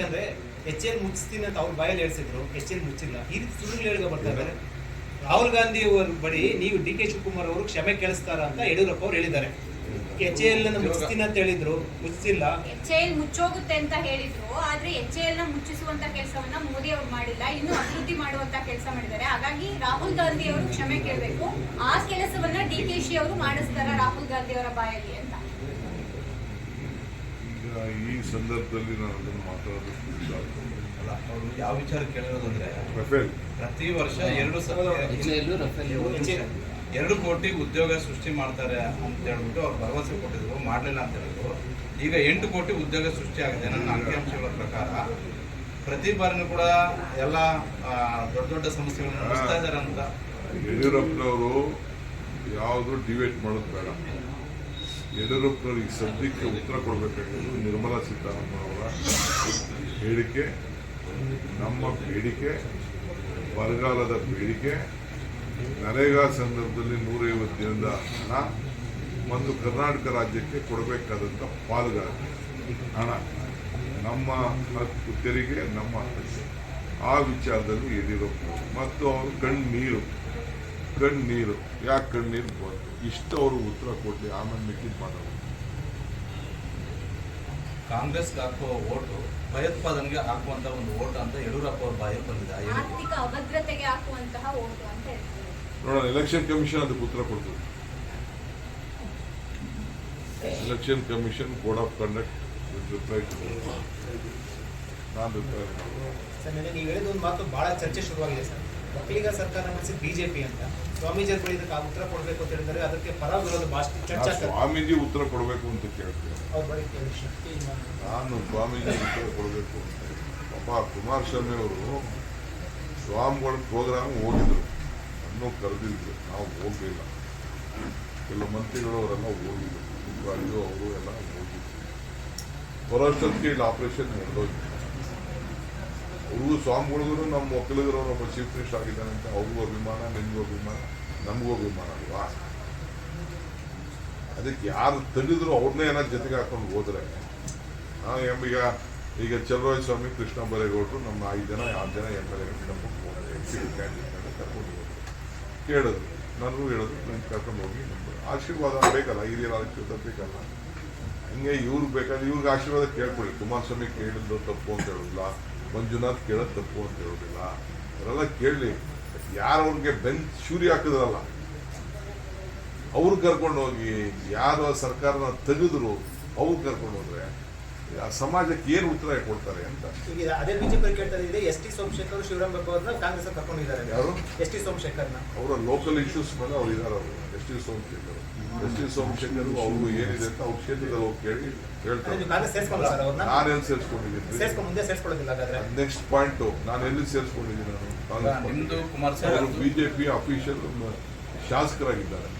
ಯಾಕಂದ್ರೆ H L ಮುಚ್ಚಿಸ್ತೀನಿ ಅಂತ ಅವ್ರ ಬಾಯಲ್ಲಿ ಹೇಳ್ಸಿದ್ರು, ಎಚ್ ಎಲ್ ಮುಚ್ಚಿಲ್ಲ. ಈ ರೀತಿ ಸುಳ್ಳು ಹೇಳಿಗ ಬರ್ತಾ ಇದ್ದಾರೆ ರಾಹುಲ್ ಗಾಂಧಿ ಅವರ ಬಳಿ ನೀವು ಡಿ ಕೆ ಶಿವಕುಮಾರ್ ಅವರು ಕ್ಷಮೆ ಕೇಳಿಸ್ತಾರ ಅಂತ ಯಡಿಯೂರಪ್ಪ ಅವ್ರು ಹೇಳಿದ್ದಾರೆ. ಎಚ್ ಎಲ್ ಮುಚ್ಚಿಸ್ತೀನಿ ಅಂತ ಹೇಳಿದ್ರು, ಮುಚ್ಚಿಲ್ಲ. ಎಚ್ ಎಲ್ ಮುಚ್ಚೋಗುತ್ತೆ ಅಂತ ಹೇಳಿದ್ರು, ಆದ್ರೆ ಎಚ್ ಎಲ್ನ ಮುಚ್ಚಿಸುವಂತ ಕೆಲಸವನ್ನ ಮೋದಿ ಅವರು ಮಾಡಿಲ್ಲ, ಇನ್ನು ಅಭಿವೃದ್ಧಿ ಮಾಡುವಂತ ಕೆಲಸ ಮಾಡಿದ್ದಾರೆ. ಹಾಗಾಗಿ ರಾಹುಲ್ ಗಾಂಧಿ ಅವರು ಕ್ಷಮೆ ಕೇಳಬೇಕು. ಆ ಕೆಲಸವನ್ನ ಡಿ ಕೆ ಶಿ ಅವರು ಮಾಡಿಸ್ತಾರ ರಾಹುಲ್ ಗಾಂಧಿ ಅವರ ಬಾಯಲ್ಲಿ ಅಂತ. ಈ ಸಂದರ್ಭದಲ್ಲಿ ನಾನು ಅದನ್ನು ಮಾತಾಡೋದಕ್ಕೆ ಇಷ್ಟ ಆಗ್ತದೆ. ಅಲ್ಲ ಅವರು ಯಾವ ವಿಚಾರ ಕೇಳಿರೋದು ಅಂದ್ರೆ ರಫೇಲ್. ಪ್ರತಿ ವರ್ಷ ಎರಡು ಸಲ ಎರಡು ಕೋಟಿ ಉದ್ಯೋಗ ಸೃಷ್ಟಿ ಮಾಡ್ತಾರೆ ಅಂತ ಹೇಳ್ಬಿಟ್ಟು ಅವ್ರು ಭರವಸೆ ಕೊಟ್ಟಿದ್ರು ಮಾಡಲಿಲ್ಲ ಅಂತ ಹೇಳಿದ್ರು. ಈಗ ಎಂಟು ಕೋಟಿ ಉದ್ಯೋಗ ಸೃಷ್ಟಿ ಆಗಿದೆ ನನ್ನ ಅಂಕಿಅಂಶಗಳ ಪ್ರಕಾರ ಪ್ರತಿ ಬಾರಿನೂ ಕೂಡ ಎಲ್ಲ ದೊಡ್ಡ ದೊಡ್ಡ ಸಮಸ್ಯೆಗಳನ್ನು ನಡೆಸ್ತಾ ಇದ್ದಾರೆ ಅಂತ. ಯಡಿಯೂರಪ್ಪನವರು ಯಾವುದು ಡಿಬೇಟ್ ಮಾಡೋದು ಬೇಡ. ಯಡಿಯೂರಪ್ಪನವ್ರು ಈ ಸದ್ಯಕ್ಕೆ ಉತ್ತರ ಕೊಡಬೇಕಾಗಿರೋದು ನಿರ್ಮಲಾ ಸೀತಾರಾಮನ್ ಅವರ ಹೇಳಿಕೆ ನಮ್ಮ ಬೇಡಿಕೆ, ಬರಗಾಲದ ಬೇಡಿಕೆ. ನರೇಗಾ ಸಂದರ್ಭದಲ್ಲಿ ನೂರೈವತ್ತು ದಿನದ ಹಣ ಒಂದು ಕರ್ನಾಟಕ ರಾಜ್ಯಕ್ಕೆ ಕೊಡಬೇಕಾದಂಥ ಪಾಲುಗಾರ ಹಣ ನಮ್ಮ ಹಕ್ಕು ತೆರಿಗೆ ನಮ್ಮ ಹಕ್ಕು ಆ ವಿಚಾರದಲ್ಲಿ ಯಡಿಯೂರಪ್ಪ ಮತ್ತು ಅವರು ಕಣ್ಣೀರು. ಕಣ್ಣೀರು ಯಾಕೆ ಕಣ್ಣೀರು ಬಂತು? ಇಷ್ಟು ಅವರು ಉತ್ತರ ಕೊಡಲಿ ಆಮೇಲೆ ಮಿಕ್ಕಿದ ಮಾತಾಡೋದು ಕಾಂಗ್ರೆಸ್ಗೆ ಹಾಕುವ ಓಟು ಭಯೋತ್ಪಾದನೆಗೆ ಹಾಕುವಂತ ಒಂದು ಓಟ್ ಅಂತ ಯಡಿಯೂರಪ್ಪ ಅವ್ರ ಬಾಯಲ್ಲಿ ಬಂದಿದೆ. ಆರ್ಥಿಕ ಅಭದ್ರತೆಗೆ ಹಾಕುವಂತಹ ಓಟು ಅಂತ ಹೇಳ್ತಾರೆ ನೋಡೋಣ ಎಲೆಕ್ಷನ್ ಕಮಿಷನ್ ಅದಕ್ಕೆ ಉತ್ತರ ಕೊಡ್ತದೆ election commission code of conduct reply ನಾನು ರಿಪ್ಲೈ ಸರ್ ನೀವು ಹೇಳಿದ ಒಂದು ಮಾತು ಬಹಳ ಚರ್ಚೆ ಶುರುವಾಗಿದೆ ಸರ್. ಒಕ್ಕಲಿಗ ಸರ್ಕಾರ ನಡೆಸಿ ಬಿಜೆಪಿ ಅಂತ. ಸ್ವಾಮೀಜಿ ಅವರು ಇದಕ್ಕೆ ಉತ್ತರ ಕೊಡಬೇಕು ಅಂತ ಹೇಳಿದರೆ ಅದಕ್ಕೆ ಪರ ವಿರೋಧ ಭಾಷೆ ಚರ್ಚೆ ಸ್ವಾಮೀಜಿ ಉತ್ತರ ಕೊಡಬೇಕು ಅಂತ ಕೇಳ್ತೇನೆ ನಾನು ಸ್ವಾಮೀಜಿ ಉತ್ತರ ಕೊಡಬೇಕು ಅಂತ ಪಾಪ ಕುಮಾರಸ್ವಾಮಿ ಅವರು ಸ್ವಾಮಿಗಳ ಪ್ರೋಗ್ರಾಮ್ ಹೋಗಿದ್ರು. ಅನ್ನೋ ಕರೆದಿದ್ರು. ನಾವು ಹೋಗಲಿಲ್ಲ. ಕೆಲವು ಮಂತ್ರಿಗಳು ಅವರೆಲ್ಲ ಹೋಗಿದ್ರು. ಅವರು ಎಲ್ಲ ಹೋಗಿದ್ರು. ಬರೋಷ್ಟೊತ್ತಿಗೆ ಇಲ್ಲಿ ಆಪರೇಷನ್ ನಡೆದೋಗಿತ್ತು ಅವ್ರಿಗೂ ಸ್ವಾಮಿಗಳಿಗೂ ನಮ್ಮ ಒಕ್ಕಲಿಗರು ಒಬ್ಬ ಚೀಫ್ ಮಿನಿಸ್ಟರ್ ಆಗಿದ್ದಾನೆ ಅಂತ ಅವ್ರಿಗೂ ಅಭಿಮಾನ, ನಿಮಗೂ ಅಭಿಮಾನ, ನಮಗೂ ಅಭಿಮಾನ ಅಲ್ವಾ? ಅದಕ್ಕೆ ಯಾರು ತೆಗೆದ್ರು ಅವ್ರನ್ನೇ ಏನಾದ್ರು ಜೊತೆಗೆ ಹಾಕೊಂಡು ಹೋದ್ರೆ ಈಗ ಈಗ ಚಲರಾಯ ಸ್ವಾಮಿ, ಕೃಷ್ಣ ಬರೇಗೌಡರು ನಮ್ಮ ಐದು ಜನ, ಆರು ಜನ ಎಂ ಎಲ್ ಎಗಳು ಕರ್ಕೊಂಡು ಹೋದ್ರು ಕೇಳಿದ್ರು, ನನಗೂ ಹೇಳಿದ್ರು ನನ್ನ ಕರ್ಕೊಂಡು ಹೋಗಿ ಆಶೀರ್ವಾದ ಬೇಕಲ್ಲ, ಹಿರಿಯರ ಆಶೀರ್ವಾದ ಬೇಕಲ್ಲ? ಹಂಗೆ ಇವ್ರಿಗೆ ಬೇಕಾದ್ರೆ ಇವ್ರಿಗೆ ಆಶೀರ್ವಾದ ಕೇಳ್ಕೊಳ್ಳಿ ಕುಮಾರಸ್ವಾಮಿ ಕೇಳಿದ್ರು ತಪ್ಪು ಅಂತ ಹೇಳೋದಿಲ್ಲ. ಮಂಜುನಾಥ್ ಕೇಳೋದು ತಪ್ಪು ಅಂತ ಹೇಳೋದಿಲ್ಲ. ಅವರೆಲ್ಲ ಕೇಳಲಿ ಯಾರು ಅವ್ರಿಗೆ ಬೆನ್ ಶೂರಿ ಹಾಕಿದ್ರಲ್ಲ? ಅವ್ರು ಕರ್ಕೊಂಡು ಹೋಗಿ, ಯಾರು ಸರ್ಕಾರನ ತೆಗೆದ್ರು, ಅವ್ರು ಕರ್ಕೊಂಡು ಹೋದ್ರೆ ಆ ಸಮಾಜಕ್ಕೆ ಏನು ಉತ್ತರ ಕೊಡ್ತಾರೆ ಅಂತ. ಈಗ ಅದೇ ಬಿಜೆಪಿ ಕೇಳ್ತಾ ಇದೆ ಎಸ್ ಟಿ ಸೋಮಶೇಖರ್ ಶಿವರಾಮ್ ಬಾಬು ಅವ್ರನ್ನ ಕಾಂಗ್ರೆಸ್ ಕರ್ಕೊಂಡಿದ್ದಾರೆ ಯಾರು? ಎಸ್ ಟಿ ಸೋಮಶೇಖರ್ನ. ಅವರ ಲೋಕಲ್ ಇಶ್ಯೂಸ್ ಮೇಲೆ ಅವ್ರು ಇದಾರೆ ಅವರು S T Somashekar. S T Somashekar ಅವ್ರಿಗೂ ಏನಿದೆ ಅಂತ ಅವ್ರ ಕ್ಷೇತ್ರದಲ್ಲಿ ಹೋಗಿ ಕೇಳಿ ನಾನು ಹೇಳ್ತಾರೆ ನಾನೆಲ್ಲಿ ಸೇರಿಸ್ಕೊಂಡಿದ್ದೀನಿ? ಸೇರ್ಸ್ಕೊಂಡು ಮುಂದೆ ಸೇರಿಸ್ಕೊಳ್ಳೋದಿಲ್ಲ ಹಾಗಾದ್ರೆ. ನೆಕ್ಸ್ಟ್ ಪಾಯಿಂಟ್ ನಾನು ಎಲ್ಲಿ ಸೇರಿಸ್ಕೊಂಡಿದ್ದೀನಿ ನಾನು? BJP official ಶಾಸಕರಾಗಿದ್ದಾರೆ.